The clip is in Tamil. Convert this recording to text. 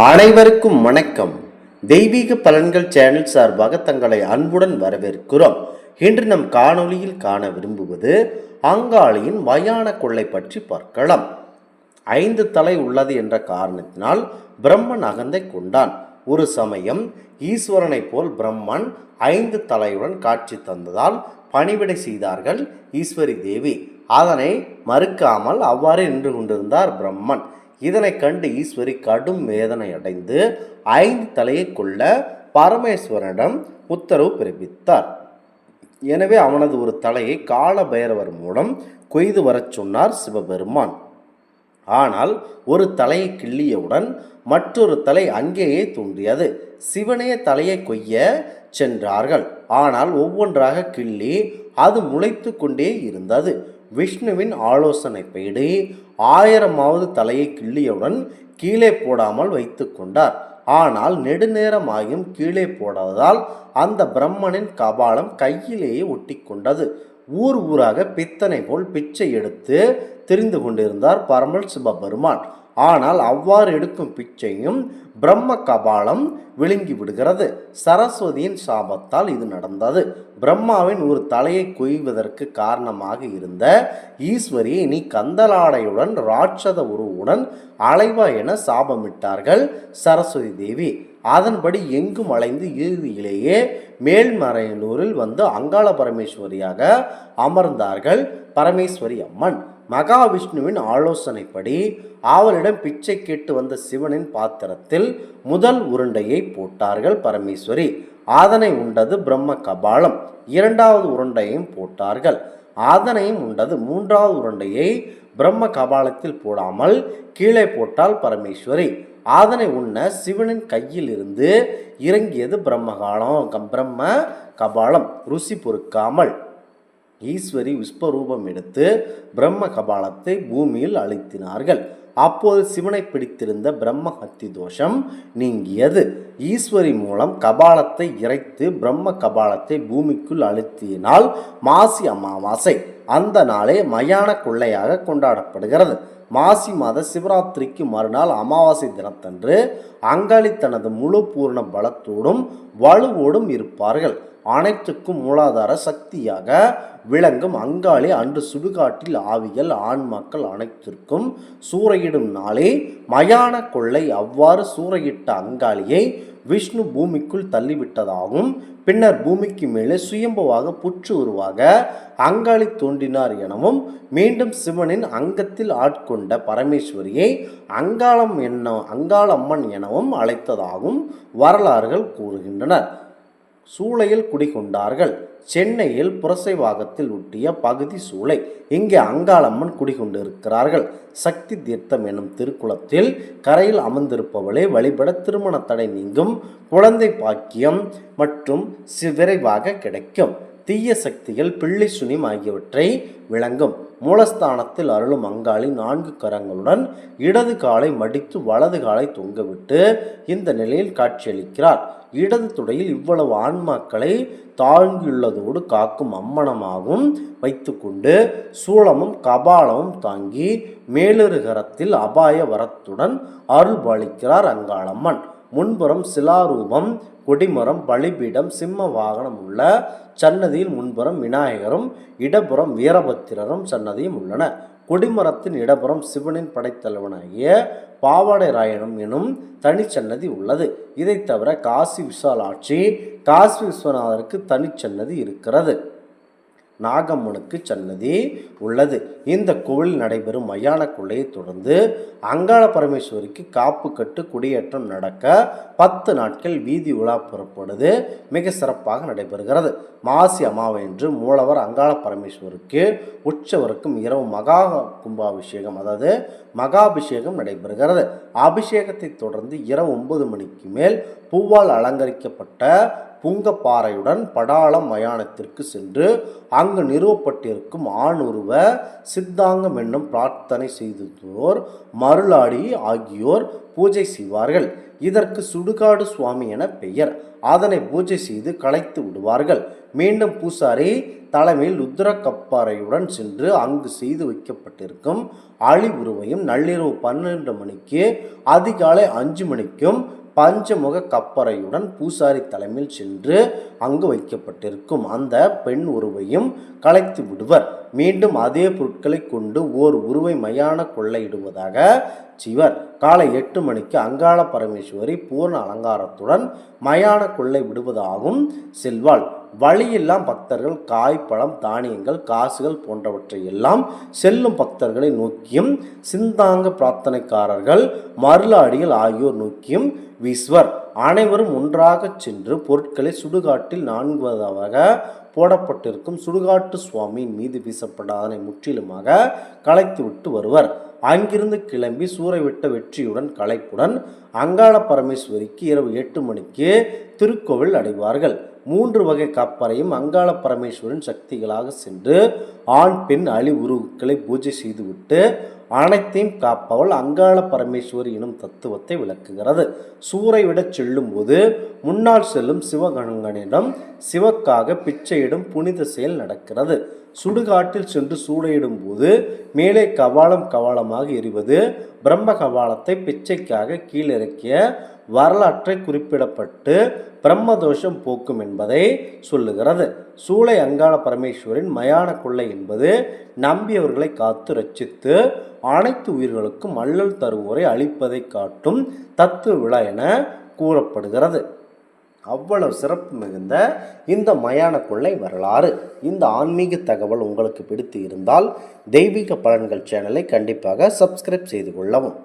அனைவருக்கும் வணக்கம். தெய்வீக பலன்கள் சேனல் சார்பாக தங்களை அன்புடன் வரவேற்கிறோம். இன்று நம் காணொளியில் காண விரும்புவது அங்காளியின் மயான கொள்ளை பற்றி பார்க்கலாம். ஐந்து தலை உள்ளது என்ற காரணத்தினால் பிரம்மன் அகந்தை கொண்டான். ஒரு சமயம் ஈஸ்வரனைப் போல் பிரம்மன் ஐந்து தலையுடன் காட்சி தந்ததால் பணிவிடை செய்தார்கள் ஈஸ்வரி தேவி. அதனை மறுக்காமல் அவ்வாறே நின்று கொண்டிருந்தார் பிரம்மன். இதனை கண்டு ஈஸ்வரி கடும் வேதனை அடைந்து ஐந்து தலையை கொள்ள பரமேஸ்வரனிடம் உத்தரவு பிறப்பித்தார். எனவே அவனது ஒரு தலையை கால பைரவர் மூலம் கொய்து வரச் சொன்னார் சிவபெருமான். ஆனால் ஒரு தலையை கிள்ளியவுடன் மற்றொரு தலை அங்கேயே தோன்றியது. சிவனே தலையை கொய்ய சென்றார்கள். ஆனால் ஒவ்வொன்றாக கிள்ளி அது முளைத்து கொண்டே இருந்தது. விஷ்ணுவின் ஆலோசனைப்படி ஆயிரமாவது தலையை கிள்ளியவுடன் கீழே போடாமல் வைத்து கொண்டார். ஆனால் நெடுநேரமாகியும் கீழே போடாததால் அந்த பிரம்மனின் கபாலம் கையிலேயே ஒட்டி கொண்டது. ஊர் ஊராக பித்தனை போல் பிச்சை எடுத்து தெரிந்து கொண்டிருந்தார் பரமல் சிவபெருமான். ஆனால் அவ்வாறு எடுக்கும் பிச்சையும் பிரம்ம கபாலம் விழுங்கி விடுகிறது. சரஸ்வதியின் சாபத்தால் இது நடந்தது. பிரம்மாவின் ஒரு தலையை கொய்வதற்கு காரணமாக இருந்த ஈஸ்வரியை நீ கந்தலாடையுடன் ராட்சத உருவுடன் அலைவா என சாபமிட்டார்கள் சரஸ்வதி தேவி. அதன்படி எங்கும் அலைந்து இறுதியிலேயே மேல்மறையனூரில் வந்து அங்காள பரமேஸ்வரியாக அமர்ந்தார்கள் பரமேஸ்வரி அம்மன். மகாவிஷ்ணுவின் ஆலோசனைப்படி அவளிடம் பிச்சை கேட்டு வந்த சிவனின் பாத்திரத்தில் முதல் உருண்டையை போட்டார்கள் பரமேஸ்வரி. அதனை உண்டது பிரம்ம கபாலம். இரண்டாவது உருண்டையும் போட்டார்கள். அதனையும் உண்டது மூன்றாவது உருண்டையை பிரம்ம கபாலத்தில் போடாமல் கீழே போட்டால் பரமேஸ்வரி. அதனை உண்ண சிவனின் கையில் இருந்து இறங்கியது பிரம்மகாலம் கம்- பிரம்ம கபாலம். ருசி பொறுக்காமல். ஈஸ்வரி விஸ்வரூபம் எடுத்து பிரம்ம கபாலத்தை பூமியில் அழுத்தினார்கள். அப்போது சிவனை பிடித்திருந்த பிரம்ம ஹத்தி தோஷம் நீங்கியது. ஈஸ்வரி மூலம் கபாலத்தை இறைத்து பிரம்ம கபாலத்தை பூமிக்குள் அழுத்தினால் மாசி அமாவாசை. அந்த நாளே மயான கொள்ளையாக கொண்டாடப்படுகிறது. மாசி மாத சிவராத்திரிக்கு மறுநாள் அமாவாசை தினத்தன்று அங்காளி தனது முழு பூர்ண பலத்தோடும் வலுவோடும் இருப்பார்கள். அனைத்துக்கும் மூலாதார சக்தியாக விளங்கும் அங்காளி அன்று சுடுகாட்டில் ஆவிகள் ஆன்மாக்கள் அனைத்திற்கும் சூறையிடும் நாளே மயான கொள்ளை அவ்வாறு சூறையிட்ட அங்காளியை விஷ்ணு பூமிக்குள் தள்ளிவிட்டதாகவும் பின்னர் பூமிக்கு மேலே சுயம்புவாக புற்று உருவாக அங்காளி தோன்றினார் எனவும் மீண்டும் சிவனின் அங்கத்தில் ஆட்கொண்ட பரமேஸ்வரியை அங்காளம் என்ன அங்காளம்மன் எனவும் அழைத்ததாகவும் வரலாறுகள் கூறுகின்றனர். சூளையில் குடிகொண்டார்கள். சென்னையில் புரசைவாகத்தில் ஒட்டிய பகுதி சூளை இங்கே அங்காளம்மன் குடிகொண்டிருக்கிறார்கள். சக்தி தீர்த்தம் எனும் திருக்குளத்தில் கரையில் அமர்ந்திருப்பவளை வழிபட திருமண தடை நீங்கும் குழந்தை பாக்கியம் மற்றும் சி- விரைவாக கிடைக்கும். தீய சக்திகள் பிள்ளை சுனிம் ஆகியவற்றை விளங்கும். மூலஸ்தானத்தில் அருளும் அங்காளி நான்கு கரங்களுடன் இடது காலை மடித்து வலது காலை தொங்கவிட்டு இந்த நிலையில் காட்சியளிக்கிறார். இடது துடையில் இவ்வளவு ஆன்மாக்களை தாங்கியுள்ளதோடு காக்கும் அம்மனமாகவும் வைத்துக்கொண்டு சூளமும் கபாலமும் தாங்கி மேலொரு கரத்தில் அபாய வரத்துடன் அருள் பாலிக்கிறார் அங்காளம்மன். முன்புறம் சிலாரூபம் கொடிமரம் பலிபீடம் சிம்ம வாகனம் உள்ள சன்னதியில் முன்புறம் விநாயகரும் இடப்புறம் வீரபத்திரரும் சன்னதியும் உள்ளன. கொடிமரத்தின் இடப்புறம் சிவனின் படைத்தலைவனாகிய பாவாடை ராயணம் எனும் தனிச்சன்னதி உள்ளது. இதைத் தவிர காசி விசாலாட்சி காசி விஸ்வநாதருக்கு தனிச்சன்னதி இருக்கிறது. நாகம்மனுக்கு சன்னதி உள்ளது. இந்த கோவில் நடைபெறும் மயான கொள்ளையை தொடர்ந்து அங்காள பரமேஸ்வரிக்கு காப்பு கட்டு குடியேற்றம் நடக்க பத்து நாட்கள் வீதி உலா புறப்படுது. மிக சிறப்பாக நடைபெறுகிறது. மாசி அமாவென்று மூலவர் அங்காள பரமேஸ்வருக்கு உற்சவருக்கும் இரவு மகா கும்பாபிஷேகம் அதாவது மகாபிஷேகம் நடைபெறுகிறது. அபிஷேகத்தை தொடர்ந்து இரவு ஒன்பது மணிக்கு மேல் பூவால் அலங்கரிக்கப்பட்ட புங்கப்பாறையுடன் படாளம் மயானத்திற்கு சென்று அங்கு நிறுவப்பட்டிருக்கும் ஆணுருவ சித்தாங்கம் என்னும் பிரார்த்தனை செய்தோர் மருளாடி ஆகியோர் பூஜை செய்வார்கள். இதற்கு சுடுகாடு சுவாமி என பெயர். அதனை பூஜை செய்து களைத்து விடுவார்கள். மீண்டும் பூசாரி தலைமையில் ருத்ர கப்பாறையுடன் சென்று அங்கு செய்து வைக்கப்பட்டிருக்கும் அழி உருவையும் நள்ளிரவு பன்னெண்டு மணிக்கு அதிகாலை அஞ்சு மணிக்கும் பஞ்சமுக கப்பறையுடன் பூசாரி தலைமையில் சென்று அங்கு வைக்கப்பட்டிருக்கும் அந்த பெண் உருவையும் கலைத்து விடுவர். மீண்டும் அதே பொருட்களை கொண்டு ஓர் உருவை மயான கொள்ளையிடுவதாக சிவர் காலை எட்டு மணிக்கு அங்காள பரமேஸ்வரி பூர்ண அலங்காரத்துடன் மயான கொள்ளை விடுவதாகவும் செல்வாள் வழியெல்லாம் பக்தர்கள் காய் பழம் தானியங்கள் காசுகள் போன்றவற்றை எல்லாம் செல்லும் பக்தர்களை நோக்கியும் சிந்தாங்க பிரார்த்தனைக்காரர்கள் மருளாடிகள் ஆகியோர் நோக்கியும் விஸ்வர் அனைவரும் ஒன்றாகச் சென்று பொருட்களை சுடுகாட்டில் நான்குவதாக போடப்பட்டிருக்கும் சுடுகாட்டு சுவாமியின் மீது வீசப்பட்ட அதனை முற்றிலுமாக கலைத்துவிட்டு வருவர். அங்கிருந்து கிளம்பி சூறைவிட்ட வெற்றியுடன் களைப்புடன் அங்காள பரமேஸ்வரிக்கு இரவு எட்டு மணிக்கு திருக்கோவில் அடைவார்கள். மூன்று வகை கப்பறையும் அங்காள பரமேஸ்வரின் சக்திகளாக சென்று ஆண் பெண் அழி உருவுக்களை பூஜை செய்துவிட்டு அனைத்தையும் காப்பவள் அங்காள பரமேஸ்வரி எனும் தத்துவத்தை விளக்குகிறது. சூறை செல்லும் போது முன்னால் செல்லும் சிவகணங்கனிடம் சிவக்காக பிச்சையிடும் புனித செயல் நடக்கிறது. சுடுகாட்டில் சென்று சூடையிடும் போது மேலே கவாலம் கவாலமாக எரிவது பிரம்ம கவாலத்தை பிச்சைக்காக கீழிறக்கிய வரலாற்றை குறிப்பிடப்பட்டு பிரம்மதோஷம் போக்கும் என்பதை சொல்லுகிறது. சூளை அங்காள பரமேஸ்வரின் மயான கொள்ளை என்பது நம்பியவர்களை காத்து ரட்சித்து அனைத்து உயிர்களுக்கும் அல்லல் தருவோரை அழிப்பதை காட்டும் தத்துவ விழா என கூறப்படுகிறது. அவ்வளவு சிறப்பு மிகுந்த இந்த மயான கொள்ளை வரலாறு. இந்த ஆன்மீக தகவல் உங்களுக்கு பிடித்து இருந்தால் தெய்வீக பலன்கள் சேனலை கண்டிப்பாக சப்ஸ்கிரைப் செய்து கொள்ளவும்.